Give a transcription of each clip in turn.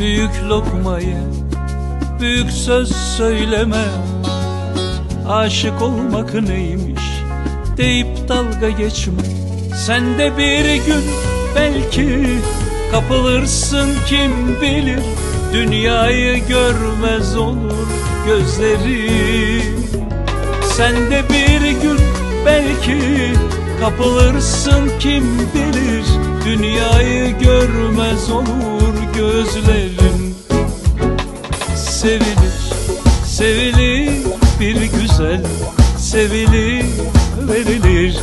Büyük lokmayı büyük söz söyleme. Aşık olmak neymiş deyip dalga geçme. Sen de bir gün belki kapılırsın kim bilir? Dünyayı görmez olur gözleri Sen de bir gün belki kapılırsın kim bilir? Dünyayı görmez olur gözlerin Sevilir, sevilir bir güzel Sevilir, verilir.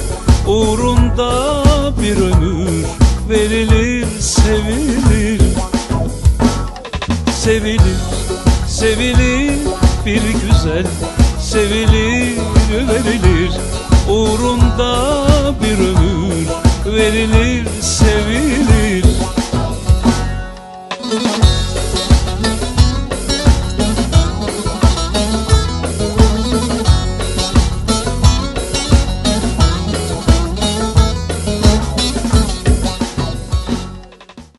Uğrunda bir ömür verilir, sevilir. Sevilir, sevilir bir güzel Sevilir, verilir. Uğrunda bir ömür verilir, sevilir Thank you.